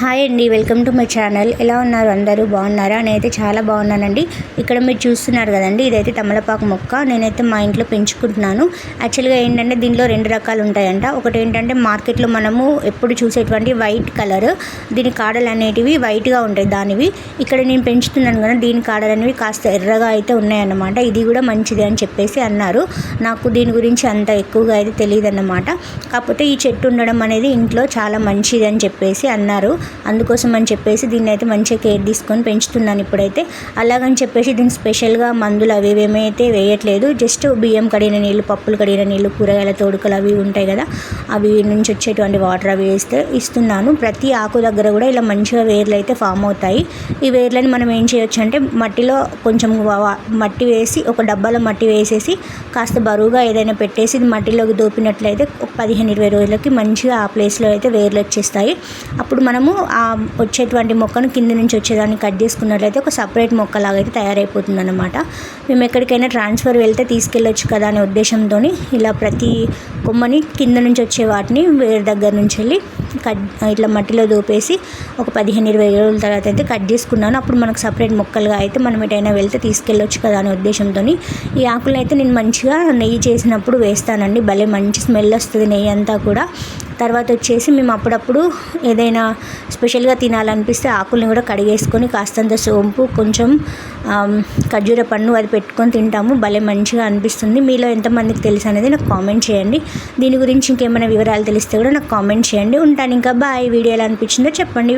Hi అండి welcome to my channel. ఎలా ఉన్నారు అందరూ? బాగున్నారా? నేనైతే చాలా బాగున్నానండి. ఇక్కడ మీరు చూస్తున్నారు కదండి ఇదైతే తమలపాకు మొక్క. నేనైతే మా ఇంట్లో పెంచుకుంటున్నాను. యాక్చువల్గా ఏంటంటే దీనిలో రెండు రకాలు ఉంటాయంట. ఒకటి ఏంటంటే మార్కెట్లో మనము ఎప్పుడు చూసేటువంటి వైట్ కలర్ దీని కాడలు అనేటివి వైట్గా ఉంటాయి దానివి. ఇక్కడ నేను పెంచుతున్నాను కదా దీని కాడలు అనేవి కాస్త ఎర్రగా అయితే ఉన్నాయన్నమాట. ఇది కూడా మంచిది అని చెప్పేసి అన్నారు. నాకు దీని గురించి అంత ఎక్కువగా అయితే తెలియదు అన్నమాట కాకపోతే ఈ చెట్టు ఉండడం అనేది ఇంట్లో చాలా మంచిది అని చెప్పేసి అన్నారు. అందుకోసం అని చెప్పేసి దీన్ని అయితే మంచిగా కేర్ తీసుకొని పెంచుతున్నాను ఇప్పుడైతే. అలాగని చెప్పేసి దీనికి స్పెషల్గా మందులు అవి ఏమైతే వేయట్లేదు. జస్ట్ బియ్యం కడిగిన నీళ్ళు పప్పులు కడిగిన నీళ్ళు కూరగాయల తోడుకలు అవి ఉంటాయి కదా అవి నుంచి వచ్చేటువంటి వాటర్ అవి వేస్తే ఇస్తున్నాను. ప్రతి ఆకు దగ్గర కూడా ఇలా మంచిగా వేర్లు అయితే ఫామ్ అవుతాయి. ఈ వేర్లని మనం ఏం చేయొచ్చు అంటే మట్టిలో కొంచెం మట్టి వేసి ఒక డబ్బాలో మట్టి వేసేసి కాస్త బరువుగా ఏదైనా పెట్టేసి మట్టిలోకి దోపినట్లయితే ఒక పదిహేను ఇరవై రోజులకి మంచిగా ఆ ప్లేస్లో అయితే వేర్లు వచ్చేస్తాయి. అప్పుడు మనము ఆ వచ్చేటువంటి మొక్కను కింద నుంచి వచ్చేదాన్ని కట్ చేసుకున్నట్లయితే ఒక సపరేట్ మొక్కలాగా అయితే తయారైపోతుంది అనమాట మేము ఎక్కడికైనా ట్రాన్స్ఫర్ వెళ్తే తీసుకెళ్ళొచ్చు కదా అనే ఉద్దేశంతో ఇలా ప్రతి కొమ్మని కింద నుంచి వచ్చే వాటిని వేరే దగ్గర నుంచి వెళ్ళి కట్ ఇట్లా మట్టిలో దోపేసి ఒక పదిహేను ఇరవై రోజుల తర్వాత అయితే కట్ చేసుకున్నాను. అప్పుడు మనకు సపరేట్ మొక్కలుగా అయితే మనం ఎటైనా వెళ్తే తీసుకెళ్ళొచ్చు కదా అనే ఉద్దేశంతో ఈ ఆకులు అయితే నేను మంచిగా నెయ్యి చేసినప్పుడు వేస్తానండి. భలే మంచి స్మెల్ వస్తుంది నెయ్యి అంతా కూడా. తర్వాత వచ్చేసి మేము అప్పుడప్పుడు ఏదైనా స్పెషల్గా తినాలనిపిస్తే ఆకుల్ని కూడా కడిగేసుకొని కాస్తంత సోంపు కొంచెం ఖర్జూర పండు అది పెట్టుకొని తింటాము. భలే మంచిగా అనిపిస్తుంది. మీలో ఎంతమందికి తెలుసు అనేది నాకు కామెంట్ చేయండి. దీని గురించి ఇంకేమైనా వివరాలు తెలిస్తే కూడా నాకు కామెంట్ చేయండి. ఉంటాను. ఇంకా బాయ్. వీడియో ఎలా అనిపించిందో చెప్పండి.